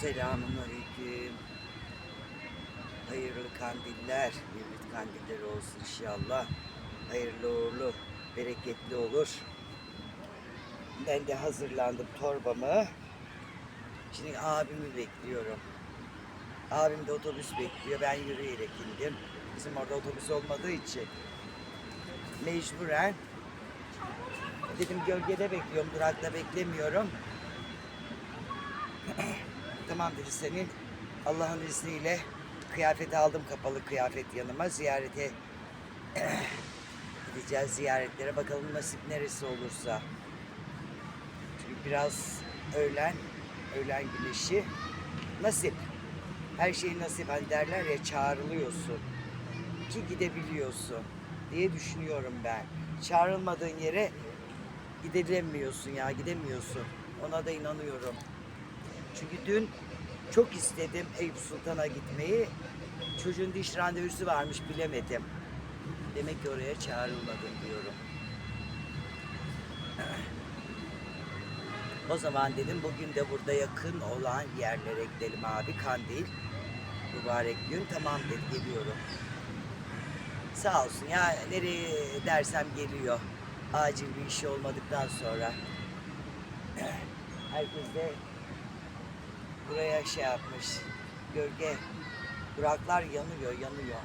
Selamun aleyküm. Hayırlı kandiller, birlik kandiller olsun inşallah. Hayırlı uğurlu, bereketli olur. Ben de hazırlandım torbamı. Şimdi abimi bekliyorum. Abim de otobüs bekliyor. Ben yürüyerek indim. Bizim orada otobüs olmadığı için mecburen dedim gölgede bekliyorum, durakta beklemiyorum. Tamam dedi senin Allah'ın izniyle kıyafeti aldım kapalı kıyafet yanıma ziyarete gideceğiz ziyaretlere bakalım nasip neresi olursa. Çünkü biraz öğlen öğlen güneşi nasip. Her şey nasip hani derler ya çağrılıyorsun ki gidebiliyorsun diye düşünüyorum ben. Çağrılmadığın yere gidemiyorsun ya gidemiyorsun. Ona da inanıyorum. Çünkü dün çok istedim Eyüp Sultan'a gitmeyi. Çocuğun diş randevusu varmış bilemedim. Demek ki oraya çağrılmadım diyorum. O zaman dedim bugün de burada yakın olan yerlere gidelim abi. Kandil. Mübarek gün. Tamam dedi geliyorum. Sağ olsun ya nereye dersem geliyor. Acil bir işi olmadıktan sonra. Herkes de buraya şey yapmış. Gölge. Duraklar yanıyor, yanıyor.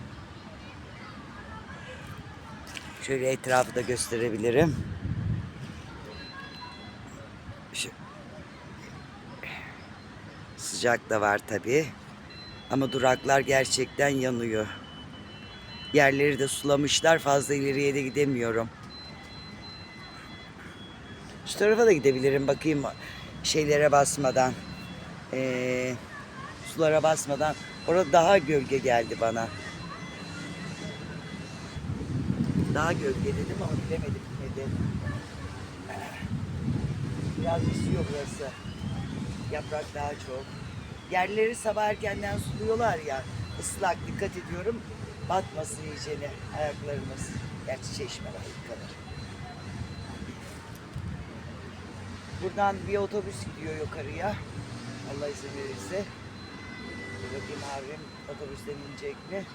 Şöyle etrafı da gösterebilirim. Sıcak da var tabi. Ama duraklar gerçekten yanıyor. Yerleri de sulamışlar. Fazla ileriye de gidemiyorum. Şu tarafa da gidebilirim. Bakayım şeylere basmadan. Ee, sulara basmadan. Orada daha gölge geldi bana. Daha gölge dedim ama bilemedim ne dedim. Biraz üşüyor burası. Yaprak daha çok. Yerleri sabah erkenden suluyorlar ya. ıslak dikkat ediyorum. Batmasın iyicene ayaklarımız. Gerçi çeşme var yıkanır. Buradan bir otobüs gidiyor yukarıya. Allah izin verirse. Bakayım abim otobüsten inecek mi?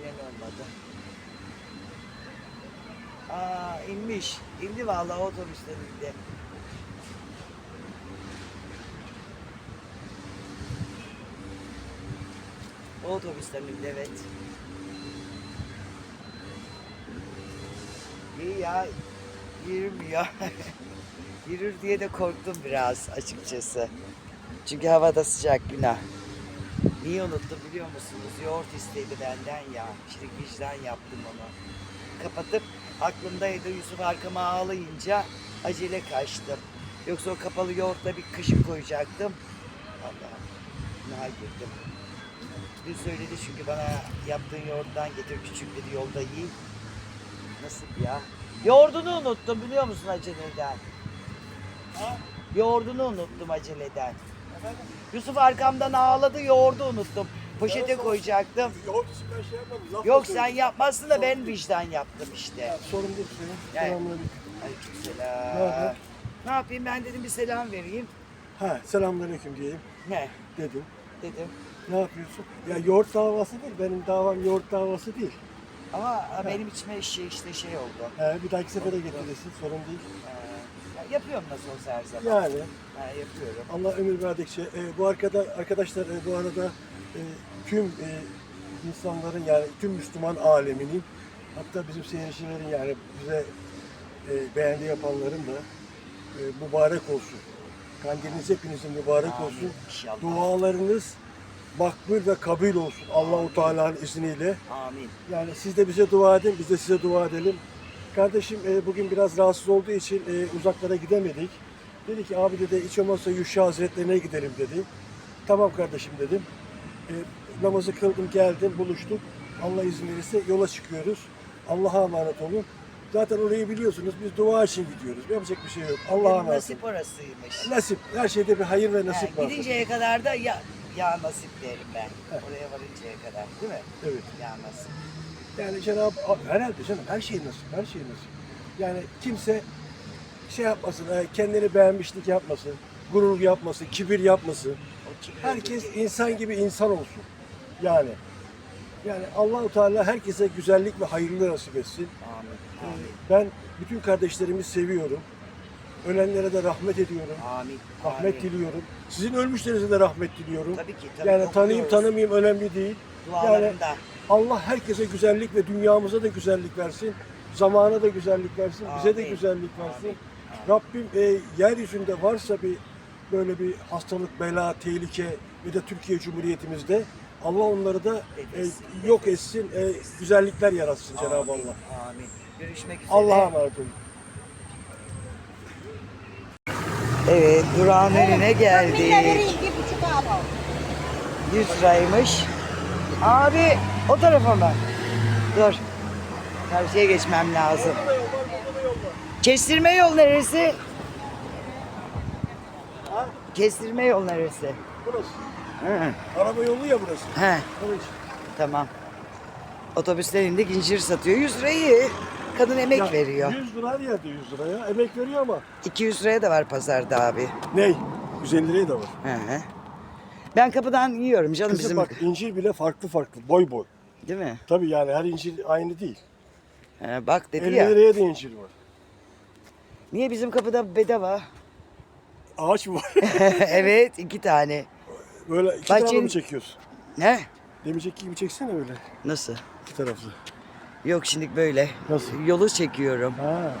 İnen olmadı. Aa inmiş. İndi vallahi otobüsten indi. Otobüsten indi evet. İyi ya yürümüyor. Yürür diye de korktum biraz açıkçası. Çünkü havada sıcak günah. Niye unuttum biliyor musunuz? Yoğurt istedi benden ya. Şimdi vicdan yaptım onu. Kapatıp aklımdaydı Yusuf arkama ağlayınca acele kaçtım. Yoksa o kapalı yoğurtla bir kışık koyacaktım. Allah'ım günaha girdim. Dün söyledi çünkü bana yaptığın yoğurttan getir küçük dedi yolda yiyin. Nasıl ya? Yoğurdunu unuttum biliyor musun aceleden? Yoğurdunu unuttum aceleden. Yusuf arkamdan ağladı yoğurdu unuttum. Poşete koyacaktım. Yoğurt için ben şey yapmadım. Laf Yok sen yapmazsın da ben vicdan yaptım işte. Sorun değil senin. Yani- Selamünaleyküm. Aleykümselam. Ne? Ne yapayım ben dedim bir selam vereyim. Ha selamünaleyküm diyeyim Ne dedim. dedim. Ne yapıyorsun? Ya yoğurt davası değil. Benim davam yoğurt davası değil. Ama benim içime şey işte şey oldu. He, bir dahaki sefere getirirsin. Sorun değil. Ya yapıyorum nasıl olsa her zaman. Yani Ha, yapıyorum. Allah ömür verdikçe. e, bu arkada arkadaşlar e, bu arada e, tüm e, insanların yani tüm Müslüman aleminin hatta bizim seyircilerin yani bize e, beğendi yapanların da e, mübarek olsun. Kandiliniz hepinizin mübarek Amin. olsun. İnşallah. Dualarınız makbul ve kabul olsun Allahu Teala'nın izniyle. Amin. Yani siz de bize dua edin, biz de size dua edelim. Kardeşim e, bugün biraz rahatsız olduğu için e, uzaklara gidemedik. Dedi ki abi dedi hiç olmazsa Yuşa Hazretlerine gidelim dedi. Tamam kardeşim dedim. E, namazı kıldım geldim buluştuk. Allah izin verirse yola çıkıyoruz. Allah'a emanet olun. Zaten orayı biliyorsunuz biz dua için gidiyoruz. Yapacak bir şey yok. Allah'a emanet nasip orasıymış. Nasip. Her şeyde bir hayır ve nasip var. gidinceye kadar da ya, ya nasip derim ben. Oraya varıncaya kadar değil mi? Evet. Ya nasip. Yani Cenab-ı Hak herhalde canım her şey nasip, her şey nasip. Yani kimse şey yapmasın, e, kendini beğenmişlik yapmasın, gurur yapmasın, kibir yapmasın. Herkes insan gibi insan olsun. Yani yani Allahu Teala herkese güzellik ve hayırlı nasip etsin. Amin. Ee, Ben bütün kardeşlerimi seviyorum. Ölenlere de rahmet ediyorum. Amin. Rahmet Amin. diliyorum. Sizin ölmüşlerinize de rahmet diliyorum. Tabii ki. Tabii Yani okuyoruz. tanıyayım tanımayayım önemli değil. Yani. Allah herkese güzellik ve dünyamıza da güzellik versin. Zamana da güzellik versin. Bize de Amin. güzellik versin. Amin. Rabbim e, yeryüzünde varsa bir böyle bir hastalık, bela, tehlike ve de Türkiye Cumhuriyetimizde Allah onları da e, yok etsin, e, güzellikler yaratsın Cenab-ı Allah. Amin. Görüşmek üzere. Allah'a emanet olun. Evet, durağın önüne al. 100 liraymış. Abi o tarafa mı? Dur. Karşıya geçmem lazım. Kestirme yol neresi? Ha? Kestirme yol neresi? Burası. Hı. Araba yolu ya burası. He, tamam. Otobüsten indik incir satıyor. 100 lirayı kadın emek Ya, veriyor. 100 lira her yerde 100 liraya. Emek veriyor ama. 200 liraya da var pazarda abi. Ney? 150 liraya da var. Hı hı. Ben kapıdan yiyorum canım Kızım bizim. bak incir bile farklı farklı. Boy boy. Değil mi? Tabii yani her incir aynı değil. He, bak dedi 50 ya. liraya da incir var. Niye bizim kapıda bedava? Ağaç mı var? evet iki tane. Böyle iki Bahçenin- taraflı mı çekiyorsun? Ne? Demeyecek gibi çeksene böyle. Nasıl? İki taraflı. Yok şimdi böyle. Nasıl? Yolu çekiyorum. Ha.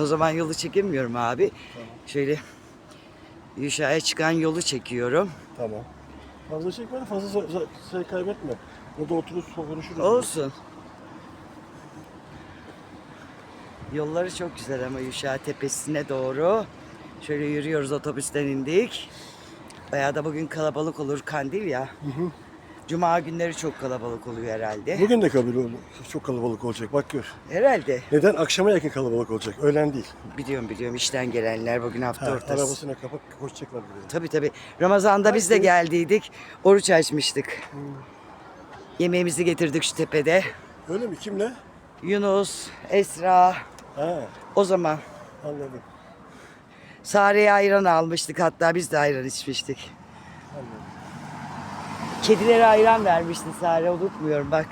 O zaman yolu çekemiyorum abi. Şöyle Yuşa'ya çıkan yolu çekiyorum. Tamam. Fazla çekme de fazla şey kaybetme. Burada oturup konuşuruz. Olsun. Yolları çok güzel ama Yuşa tepesine doğru. Şöyle yürüyoruz otobüsten indik. Bayağı da bugün kalabalık olur kandil ya. Cuma günleri çok kalabalık oluyor herhalde. Bugün de kabul olur. Çok kalabalık olacak. Bak gör. Herhalde. Neden? Akşama yakın kalabalık olacak. Öğlen değil. Biliyorum biliyorum işten gelenler bugün hafta Ha, ortası. arabasına kapak koşacaklar buraya. Tabii tabii. Ramazan'da biz de geldiydik. Oruç açmıştık. Yemeğimizi getirdik şu tepede. Öyle mi? Kimle? Yunus, Esra Ha, o zaman anladım. Sare'ye ayran almıştık hatta biz de ayran içmiştik. Anladım. Kedilere ayran vermişti Sare unutmuyorum bak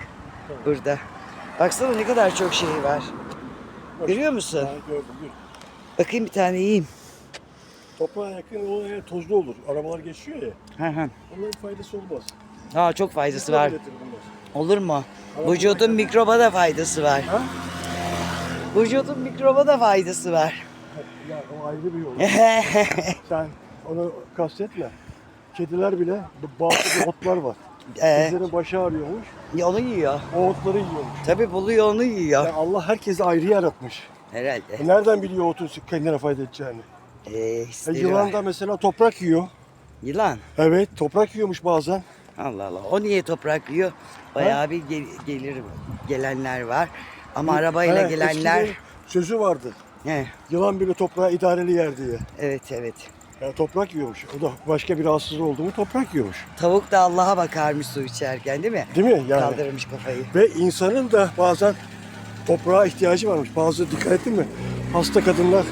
burada. Baksana ne kadar çok şey var. Görüyor musun? Ha, gördüm. gördüm. Bakayım bir tane yiyeyim. Toprağa yakın o tozlu olur. Arabalar geçiyor ya. Hı hı. Onların faydası olmaz. Aa, çok faydası var. Getirir bunlar. Olur mu? Vücudun mikroba da faydası var. Ha? Vücudun mikroba da faydası var. Ya o ayrı bir yol. Sen onu kastetme. Kediler bile bazı otlar var. Ee, Kedilerin başı ağrıyormuş. onu yiyor. O otları yiyormuş. Tabi buluyor onu yiyor. Yani Allah herkesi ayrı yaratmış. Herhalde. E nereden biliyor otun kendine fayda edeceğini? Ee, E yılan da mesela toprak yiyor. Yılan. Evet toprak yiyormuş bazen. Allah Allah. O niye toprak yiyor? Bayağı bir gel- gelir gelenler var. Ama arabayla He, gelenler sözü vardı. He, Yılan bile toprağı idareli yer diye. evet evet. Yani toprak yiyormuş. O da başka bir rahatsızlığı oldu mu toprak yiyormuş. Tavuk da Allah'a bakarmış su içerken değil mi? Değil mi? Yani. Kaldırmış kafayı. Ve insanın da bazen toprağa ihtiyacı varmış. Bazı dikkat ettin mi? Hasta kadınlar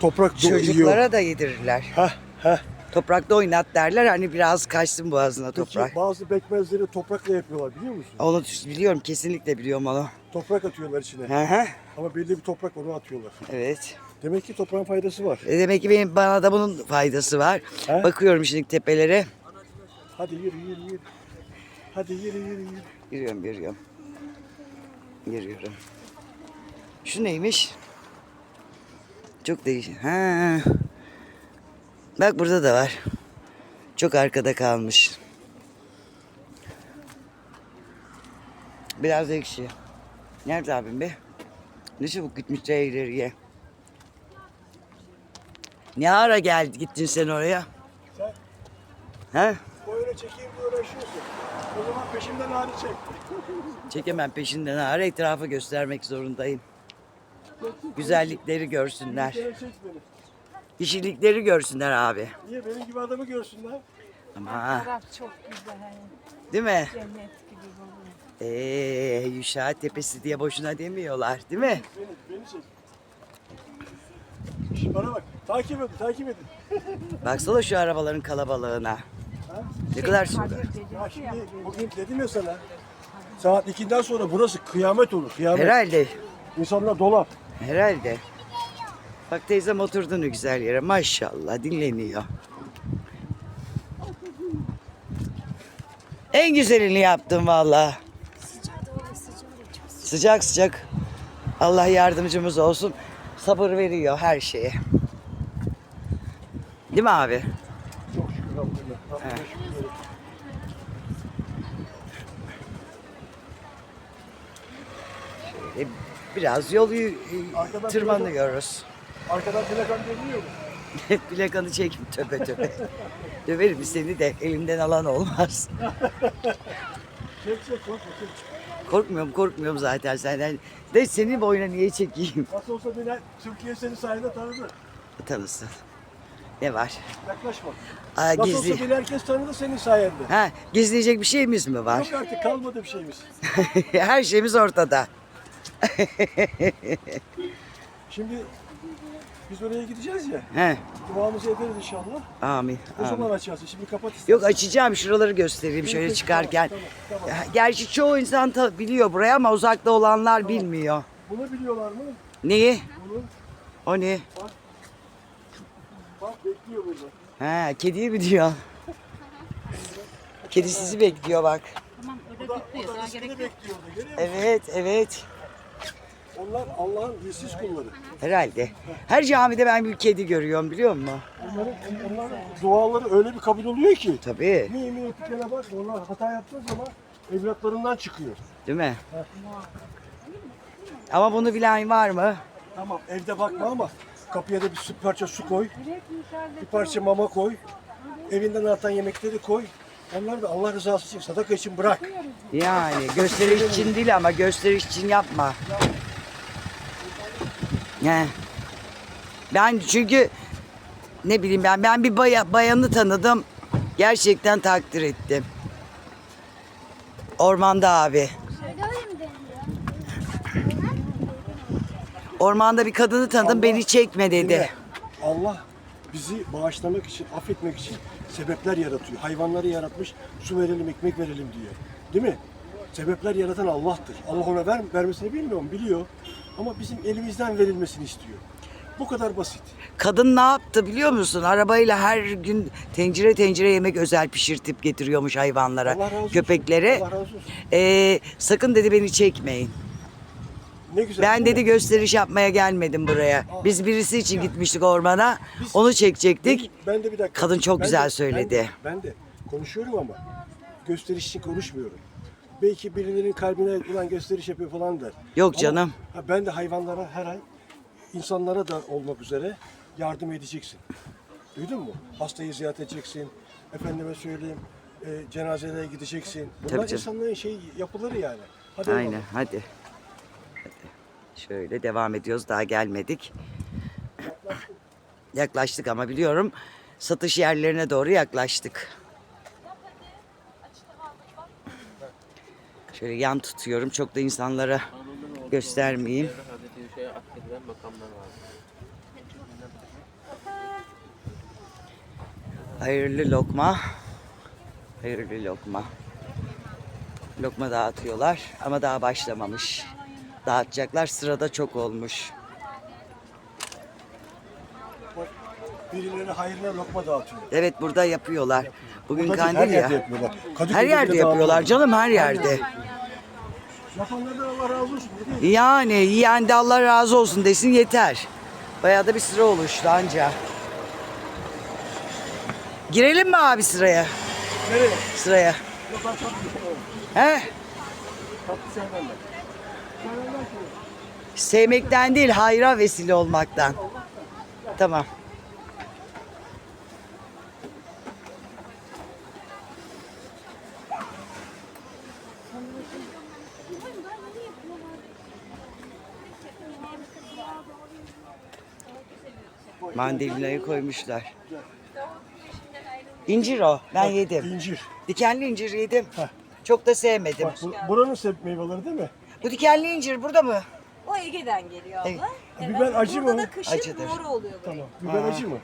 toprak yiyor. Çocuklara da yedirirler. Heh, heh. Toprakta oynat derler hani biraz kaçsın boğazına Peki, toprak. bazı bekmezleri toprakla yapıyorlar biliyor musun? Onu biliyorum kesinlikle biliyorum onu. Toprak atıyorlar içine. Hı hı. Ama belli bir toprak onu atıyorlar. Evet. Demek ki toprağın faydası var. E demek ki benim bana da bunun faydası var. He? Bakıyorum şimdi tepelere. Hadi yürü yürü yürü. Hadi yürü yürü yürü. Yürüyorum yürüyorum. Yürüyorum. Şu neymiş? Çok değişik. Ha. Bak burada da var. Çok arkada kalmış. Biraz ekşi. Nerede abim be? Ne çabuk gitmişler ileriye. Ne ara geldi gittin sen oraya? Sen Ha? böyle çekeyim diye uğraşıyorsun. O zaman peşimden hali çek. Çekemem peşinden ağır etrafı göstermek zorundayım. Güzellikleri görsünler. Gene çek beni. Kişilikleri görsünler abi. Niye benim gibi adamı görsünler? Ama Taraf çok güzel. değil mi? Cennet gibi baba. Ee, Yuşa Tepesi diye boşuna demiyorlar değil mi? Beni, beni çek. Şimdi bana bak. Takip edin, takip edin. Baksana şu arabaların kalabalığına. Ne kadar sürdü. Ya şimdi bugün dedim ya sana. Saat 2'den sonra burası kıyamet olur. Kıyamet. Herhalde. İnsanlar dolar. Herhalde. Bak teyzem oturdu ne güzel yere. Maşallah dinleniyor. En güzelini yaptım valla. Sıcak sıcak. Allah yardımcımız olsun. Sabır veriyor her şeye. Değil mi abi? Çok şükür. Rabbime Evet. şükür. E, biraz yolu e, Arkadan tırmanıyoruz. Arkadan plakan geliyor mu? Plakanı çekme töpe töpe. Döverim seni de elimden alan olmaz. Çek çek korkma çek. Korkmuyorum korkmuyorum zaten senden. De senin boyuna niye çekeyim? Nasıl olsa beni Türkiye seni sayede tanıdı. Tanısın. Ne var? Yaklaşma. Aa, Nasıl gizli. olsa beni herkes tanıdı senin sayende. Ha, gizleyecek bir şeyimiz mi var? Yok artık kalmadı bir şeyimiz. Her şeyimiz ortada. Şimdi biz oraya gideceğiz ya. He, Duamızı ederiz inşallah. amin. O zaman amin. açarsın. Şimdi kapat istersen. Yok açacağım şuraları göstereyim şöyle Peki, çıkarken. tamam, tamam, tamam. Gerçi çoğu insan biliyor burayı ama uzakta olanlar bilmiyor. Bunu biliyorlar mı? Neyi? Bunu. O ne? Bak bekliyor burada. Ha, kediyi mi diyor? Kedi sizi bekliyor bak. Tamam bekliyor. Sana gerek yok. Görüyor musun? Evet, evet. Onlar Allah'ın dilsiz kulları. Herhalde. Her camide ben bir kedi görüyorum biliyor musun? Onların, onların duaları öyle bir kabul oluyor ki. Tabii. Mi mi etikene bak onlar hata yaptığı zaman evlatlarından çıkıyor. Değil mi? Ama bunu bilen var mı? Tamam evde bakma ama kapıya da bir su- parça su koy. Bir parça mama koy. Evinden artan yemekleri koy. Onları da Allah rızası için sadaka için bırak. Yani gösteriş için değil ama gösteriş için yapma. Ne? Ben çünkü ne bileyim ben ben bir baya, bayanı tanıdım. Gerçekten takdir ettim. Ormanda abi. Ormanda bir kadını tanıdım beni çekme dedi. Allah bizi bağışlamak için, affetmek için sebepler yaratıyor. Hayvanları yaratmış, su verelim, ekmek verelim diye. Değil mi? Sebepler yaratan Allah'tır. Allah ona ver, vermesini bilmiyorum, biliyor. Ama bizim elimizden verilmesini istiyor. Bu kadar basit. Kadın ne yaptı biliyor musun? Arabayla her gün tencere tencere yemek özel pişirtip getiriyormuş hayvanlara, Allah razı olsun. köpeklere. Allah razı olsun. Ee, sakın dedi beni çekmeyin. Ne güzel. Ben dedi gösteriş yapmaya gelmedim buraya. Biz birisi için gitmiştik ormana. Biz- Onu çekecektik. Ben de bir dakika. Kadın çok Ben güzel de- söyledi. Ben de, ben de konuşuyorum ama gösteriş için konuşmuyorum. Belki birilerinin kalbine ulan gösteriş yapıyor falan der. Yok Ama, canım. ha, ben de hayvanlara her ay insanlara da olmak üzere yardım edeceksin. Duydun mu? Hastayı ziyaret edeceksin. Efendime söyleyeyim e, cenazelere gideceksin. Bunlar Tabii canım. insanların şey yapıları yani. Hadi Aynen eyvallah. hadi. Şöyle devam ediyoruz daha gelmedik. Yaklaştık ama biliyorum satış yerlerine doğru yaklaştık. Şöyle yan tutuyorum çok da insanlara göstermeyeyim. Hayırlı lokma. Hayırlı lokma. Lokma dağıtıyorlar ama daha başlamamış. Dağıtacaklar sırada çok olmuş. Bak, birileri hayrına lokma dağıtıyor. Evet burada yapıyorlar. Bugün Burada değil, her kandil ya. yerde yapıyorlar. Kadıköy'de Her yerde bile yapıyorlar canım her yerde. Yapanlardan Allah razı olsun. Ne diyeyim? Yani yiyen de Allah razı olsun desin yeter. Bayağı da bir sıra oluştu anca. Girelim mi abi sıraya? Nereye? Sıraya. Yok ben tatlı. He? Tatlı sevmem ben. Sevmekten değil hayra vesile olmaktan. Tamam. Mandalinayı koymuşlar. İncir o. Ben yedim. İncir. Dikenli incir yedim. Heh. Çok da sevmedim. Bak bu, buranın sebep meyveleri değil mi? Bu dikenli incir burada mı? O Ege'den geliyor Evet. abla. Biber acı Burada mı? da kışın Acıdır. mor oluyor böyle. Tamam. Biber acı mı?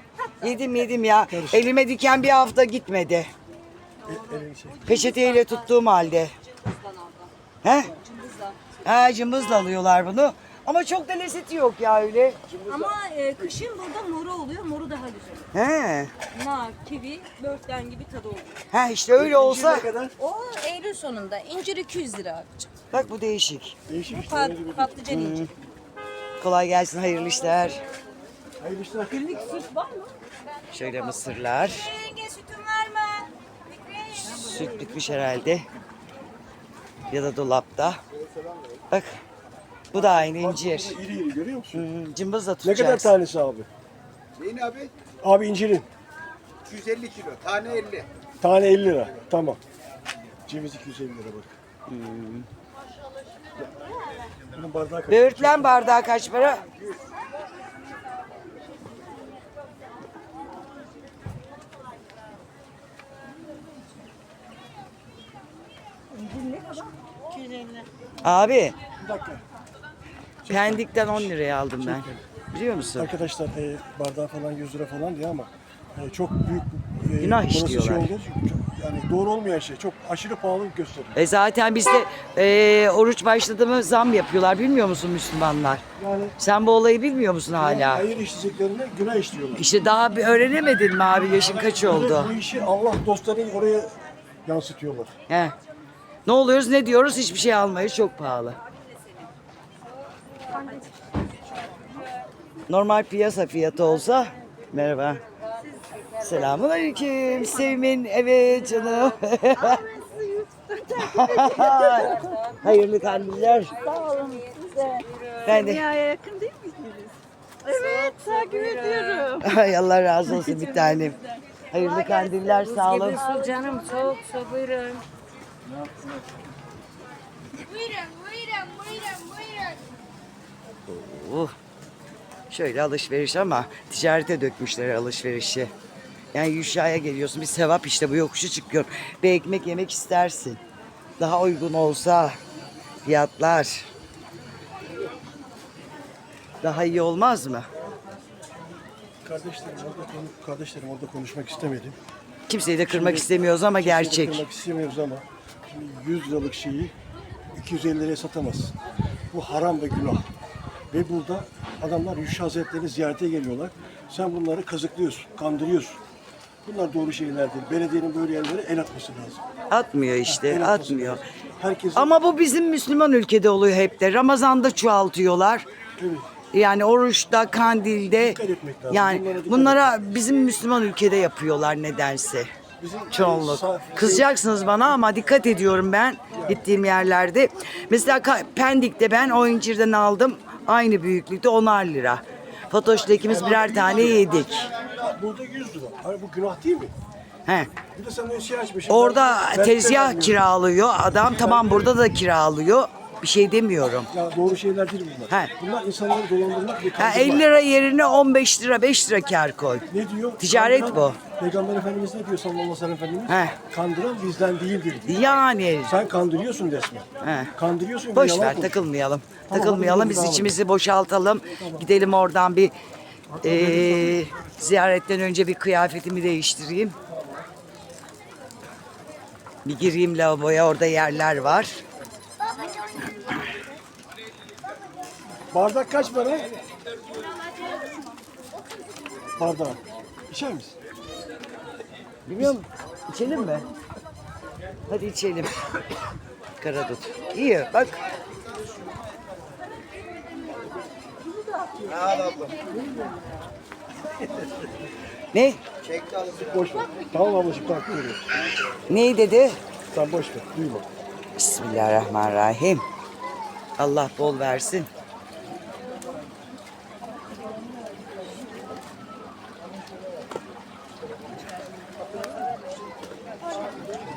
Yedim yedim ya. Karışık. Elime diken bir hafta gitmedi. E, elini çek. Peçeteyle tuttuğum halde. He? Ha cımbızla alıyorlar bunu. Ama çok da lezzeti yok ya öyle. Ama e, kışın burada moru oluyor. Moru daha güzel. He. Nar, kivi, börtlen gibi tadı oluyor. Ha işte öyle olsa. Ne kadar? O Eylül sonunda. İncir 200 lira abicim. Bak bu değişik. Değişik Bu işte. pat, patlıcan inciri. Kolay gelsin hayırlı işler. Hayırlı işler. Süt var mı? Şöyle mısırlar. Yenge sütün var mı? Süt bitmiş herhalde. Ya da dolapta. Bak. Bu da aynı incir. İri iri görüyor musun? Hmm, cımbızla Ne tutacağız. kadar tanesi abi? Neyin abi? Abi incirin. 250 kilo. Tane 50. Tane 50 lira. Tamam. Ceviz 250 lira bak. Hmm. Bunun bardağı kaç? Böğürtlen bardağı kaç para? Abi Bir dakika. Pendik'ten 10 liraya aldım ben. Biliyor musun? Arkadaşlar e, bardağı falan 100 lira falan diye ama e, çok büyük e, Günah burası işliyorlar. Şey olduğu için çok, yani doğru olmayan şey. Çok aşırı pahalı gösteriyor. E zaten bizde e, oruç başladı mı zam yapıyorlar bilmiyor musun Müslümanlar? Yani Sen bu olayı bilmiyor musun hala? hayır işleyeceklerine günah işliyorlar. İşte daha bir öğrenemedin mi abi yaşın kaç oldu? Bu işi Allah dostlarını oraya yansıtıyorlar. He. Ne oluyoruz ne diyoruz hiçbir şey almayız çok pahalı. Normal piyasa fiyatı olsa merhaba. Selamun aleyküm Sevmin evet canım. Hayırlı kandiller. Sağ olun size. Ben de. Dünyaya yakın değil misiniz? Evet, takip ediyorum. Ay Allah razı olsun bir tanem. Hayırlı kandiller sağ olun. Su canım, soğuk su buyurun. Buyurun, buyurun, buyurun, buyurun. Uh. Şöyle alışveriş ama ticarete dökmüşler alışverişi. Yani Yuşa'ya geliyorsun bir sevap işte bu yokuşu çıkıyorsun. Bir ekmek yemek istersin. Daha uygun olsa fiyatlar. Daha iyi olmaz mı? Kardeşlerim orada, konu- kardeşlerim orada konuşmak istemedim. Kimseyi de kırmak istemiyoruz ama Kimseyi de gerçek. Kırmak istemiyoruz ama şimdi 100 liralık şeyi 250 liraya satamazsın. Bu haram ve günah. Ve burada adamlar Yuşa Hazretleri'ni ziyarete geliyorlar. Sen bunları kazıklıyorsun, kandırıyorsun. Bunlar doğru şeyler değil. Belediyenin böyle yerlere el atması lazım. Atmıyor işte El atması atmıyor. lazım. Herkes Ama bu bizim Müslüman ülkede oluyor hep de. Ramazan'da çoğaltıyorlar. Evet. Yani oruçta, kandilde. Dikkat etmek lazım. Yani Bunlara dikkat bunlara bizim Müslüman ülkede yapıyorlar nedense. bizim Çoğunluk. Sa- Kızacaksınız bana ama dikkat ediyorum ben gittiğim yerlerde. Mesela Ka- Pendik'te ben o incirden aldım. Aynı büyüklükte 10'ar lira. Fatoş'ta ikimiz birer tane yedik. Burada 100 lira. Hayır bu günah değil mi? He. Bir de sen o şey açmışsın. Orada Ben- ben tezgah kiralıyor adam. Tamam burada da kiralıyor. Bir şey demiyorum. Ya doğru şeyler değil bunlar. He. Bunlar insanları dolandırmak ve Ha, kandırmak. 50 lira yerine 15 lira 5 lira kar koy. Ne diyor? Ticaret Kandıran- bu. Peygamber Efendimiz ne diyor sallallahu aleyhi ve sellem Efendimiz? He. Kandıran bizden değildir diyor. Yani Sen kandırıyorsun resmen. He. Kandırıyorsun ve boş yalan ver konuşuyorsun. takılmayalım. Tamam, takılmayalım hadi biz gidelim, içimizi boşaltalım. Gidelim oradan bir eee, ziyaretten önce bir kıyafetimi değiştireyim. Bir gireyim lavaboya orada yerler var. Bardak kaç para? Bardak. İçer misin? Bilmiyorum içelim mi? Hadi içelim. Karadut. İyi bak. Ne? Çekti alıp Boş ver. Tamam ablacığım tamam. Buyurun. Ne dedi? Sen boş ver. Duyma. Bismillahirrahmanirrahim. Allah bol versin.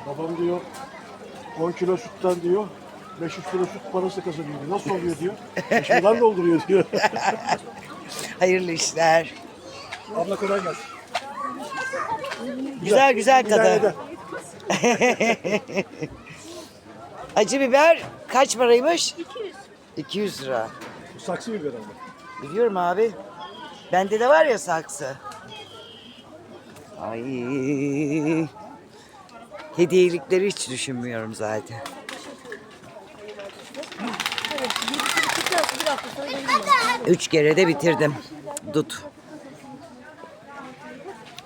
Babam diyor 10 kilo sütten diyor 500 kilo süt parası kazanıyor diyor. Nasıl oluyor diyor. Eşyadan dolduruyor diyor. Hayırlı işler. Abla kolay gelsin. Güzel güzel tadı. Acı biber kaç paraymış? 200. 200 lira. Bu saksı biber abla. Biliyorum abi. Bende de var ya saksı. Ay. Hediyelikleri hiç düşünmüyorum zaten. Üç kere de bitirdim. Dut.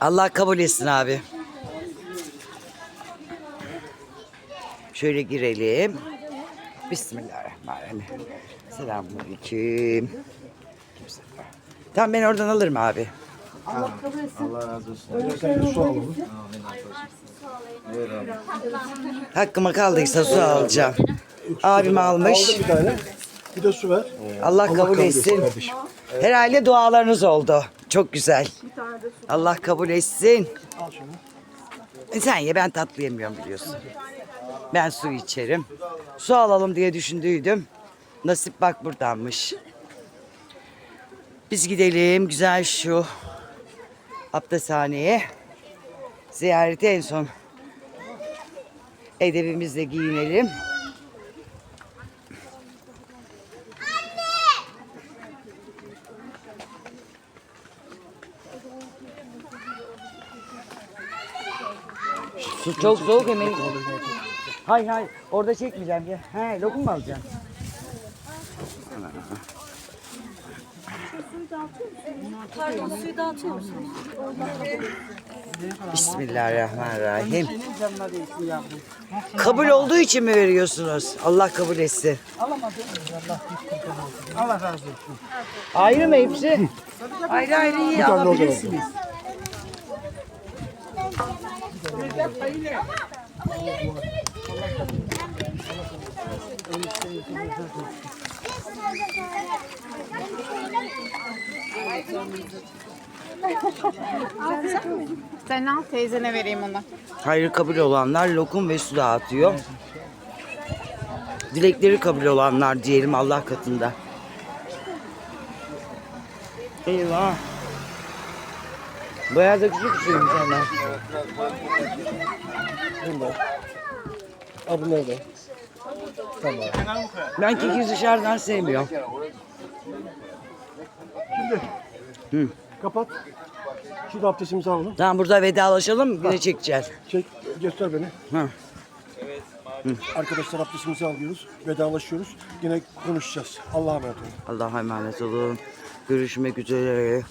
Allah kabul etsin abi. Şöyle girelim. Bismillahirrahmanirrahim. Selamünaleyküm. Tamam ben oradan alırım abi. Sen de su alalım. Hakkıma kaldıysa su alacağım. Abim almış. Aldım bir tane. Bir de su ver. Allah kabul etsin. Herhalde dualarınız oldu. Çok güzel. Allah kabul etsin. Al şunu. E sen ye ben tatlı yemiyorum biliyorsun. Ben su içerim. Su alalım diye düşündüydüm. Nasip bak buradanmış. Biz gidelim güzel şu abdesthaneye. Ziyarete en son edebimizle giyinelim. Su çok soğuk hemen. Hayır hayır orada çekmeyeceğim. He lokum mu alacaksın? Pardon suyu dağıtıyor musunuz? Bismillahirrahmanirrahim. Kabul olduğu için mi veriyorsunuz? Allah kabul etsin. Allah razı olsun. Ayrı mı hepsi? ayrı ayrı iyi tane orada alabilirsiniz. Sen al teyzene vereyim onu. Hayrı kabul olanlar lokum ve su dağıtıyor. Dilekleri kabul olanlar diyelim Allah katında. Eyvah. Bayağı da küçük küçükmüş onlar. Bunlar. Al bunları da. Tamam. Ben kekiği dışarıdan sevmiyorum. Şimdi kapat. Şimdi abdestimizi alalım. Tamam burada vedalaşalım de çekeceğiz. Çek, göster beni. Hı. Arkadaşlar abdestimizi alıyoruz. Vedalaşıyoruz. Yine konuşacağız. Allah'a emanet olun. Allah'a emanet olun. Görüşmek üzere.